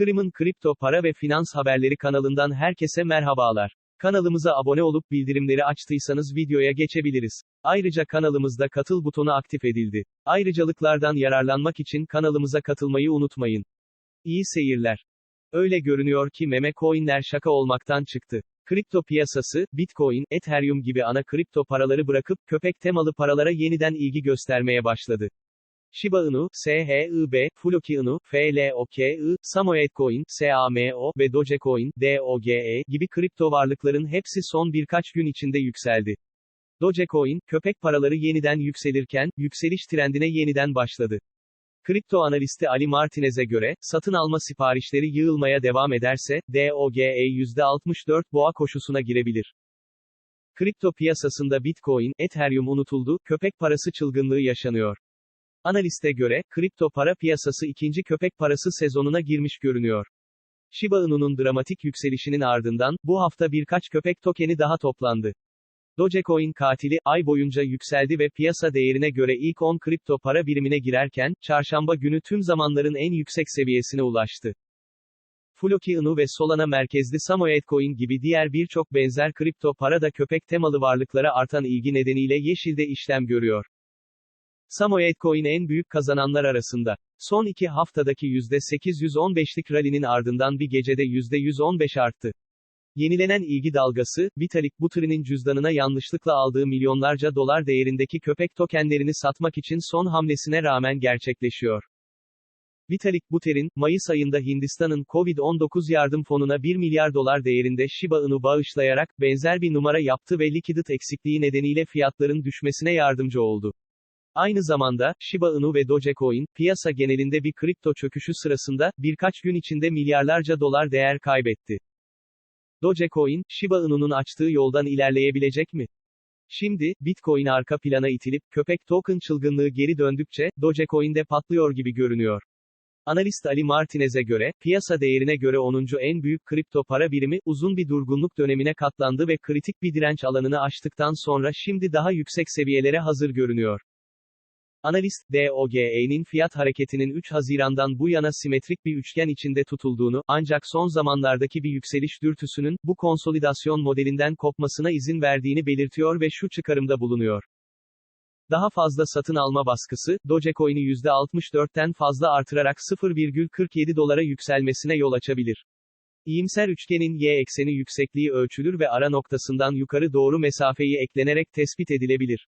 Kırım'ın kripto para ve finans haberleri kanalından herkese merhabalar. Kanalımıza abone olup bildirimleri açtıysanız videoya geçebiliriz. Ayrıca kanalımızda katıl butonu aktif edildi. Ayrıcalıklardan yararlanmak için kanalımıza katılmayı unutmayın. İyi seyirler. Öyle görünüyor ki meme coinler şaka olmaktan çıktı. Kripto piyasası, Bitcoin, Ethereum gibi ana kripto paraları bırakıp köpek temalı paralara yeniden ilgi göstermeye başladı. Shiba Inu, SHIB, Floki Inu, FLOKI, Samoyed Coin, SAMO ve Dogecoin, DOGE gibi kripto varlıkların hepsi son birkaç gün içinde yükseldi. Dogecoin, köpek paraları yeniden yükselirken, yükseliş trendine yeniden başladı. Kripto analisti Ali Martinez'e göre, satın alma siparişleri yığılmaya devam ederse, DOGE %64 boğa koşusuna girebilir. Kripto piyasasında Bitcoin, Ethereum unutuldu, köpek parası çılgınlığı yaşanıyor. Analiste göre, kripto para piyasası ikinci köpek parası sezonuna girmiş görünüyor. Shiba Inu'nun dramatik yükselişinin ardından, bu hafta birkaç köpek tokeni daha toplandı. Dogecoin katili, ay boyunca yükseldi ve piyasa değerine göre ilk 10 kripto para birimine girerken, çarşamba günü tüm zamanların en yüksek seviyesine ulaştı. Floki Inu ve Solana merkezli Samoyed Coin gibi diğer birçok benzer kripto para da köpek temalı varlıklara artan ilgi nedeniyle yeşilde işlem görüyor. Samoyed Coin en büyük kazananlar arasında. Son iki haftadaki %815'lik rally'nin ardından bir gecede %115 arttı. Yenilenen ilgi dalgası, Vitalik Buterin'in cüzdanına yanlışlıkla aldığı milyonlarca dolar değerindeki köpek tokenlerini satmak için son hamlesine rağmen gerçekleşiyor. Vitalik Buterin, Mayıs ayında Hindistan'ın Covid-19 yardım fonuna 1 milyar dolar değerinde Shiba Inu bağışlayarak, benzer bir numara yaptı ve likidit eksikliği nedeniyle fiyatların düşmesine yardımcı oldu. Aynı zamanda, Shiba Inu ve Dogecoin, piyasa genelinde bir kripto çöküşü sırasında, birkaç gün içinde milyarlarca dolar değer kaybetti. Dogecoin, Shiba Inu'nun açtığı yoldan ilerleyebilecek mi? Şimdi, Bitcoin arka plana itilip, köpek token çılgınlığı geri döndükçe, Dogecoin'de patlıyor gibi görünüyor. Analist Ali Martinez'e göre, piyasa değerine göre 10. en büyük kripto para birimi, uzun bir durgunluk dönemine katlandı ve kritik bir direnç alanını aştıktan sonra şimdi daha yüksek seviyelere hazır görünüyor. Analist, DOGE'nin fiyat hareketinin 3 Haziran'dan bu yana simetrik bir üçgen içinde tutulduğunu, ancak son zamanlardaki bir yükseliş dürtüsünün, bu konsolidasyon modelinden kopmasına izin verdiğini belirtiyor ve şu çıkarımda bulunuyor. Daha fazla satın alma baskısı, Dogecoin'i %64'ten fazla artırarak 0,47 dolara yükselmesine yol açabilir. İyimser üçgenin y ekseni yüksekliği ölçülür ve ara noktasından yukarı doğru mesafeyi eklenerek tespit edilebilir.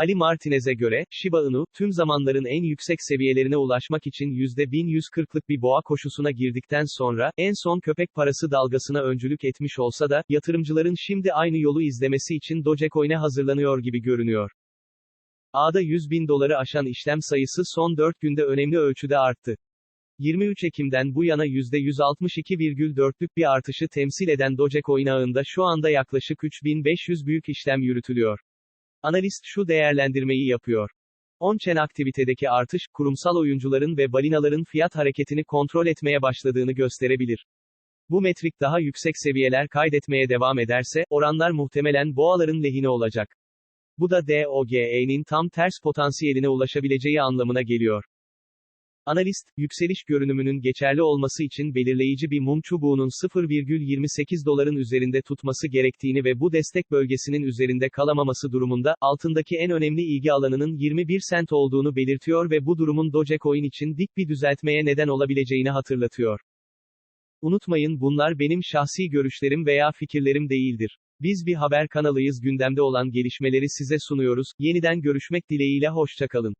Ali Martinez'e göre, Shiba Inu, tüm zamanların en yüksek seviyelerine ulaşmak için %1140'lık bir boğa koşusuna girdikten sonra, en son köpek parası dalgasına öncülük etmiş olsa da, yatırımcıların şimdi aynı yolu izlemesi için Dogecoin'e hazırlanıyor gibi görünüyor. Ağda 100 bin doları aşan işlem sayısı son 4 günde önemli ölçüde arttı. 23 Ekim'den bu yana %162,4'lük bir artışı temsil eden Dogecoin ağında şu anda yaklaşık 3500 büyük işlem yürütülüyor. Analist şu değerlendirmeyi yapıyor. On-chain aktivitedeki artış, kurumsal oyuncuların ve balinaların fiyat hareketini kontrol etmeye başladığını gösterebilir. Bu metrik daha yüksek seviyeler kaydetmeye devam ederse, oranlar muhtemelen boğaların lehine olacak. Bu da DOGE'nin tam ters potansiyeline ulaşabileceği anlamına geliyor. Analist, yükseliş görünümünün geçerli olması için belirleyici bir mum çubuğunun 0,28 doların üzerinde tutması gerektiğini ve bu destek bölgesinin üzerinde kalamaması durumunda, altındaki en önemli ilgi alanının 21 sent olduğunu belirtiyor ve bu durumun Dogecoin için dik bir düzeltmeye neden olabileceğini hatırlatıyor. Unutmayın bunlar benim şahsi görüşlerim veya fikirlerim değildir. Biz bir haber kanalıyız gündemde olan gelişmeleri size sunuyoruz, yeniden görüşmek dileğiyle hoşçakalın.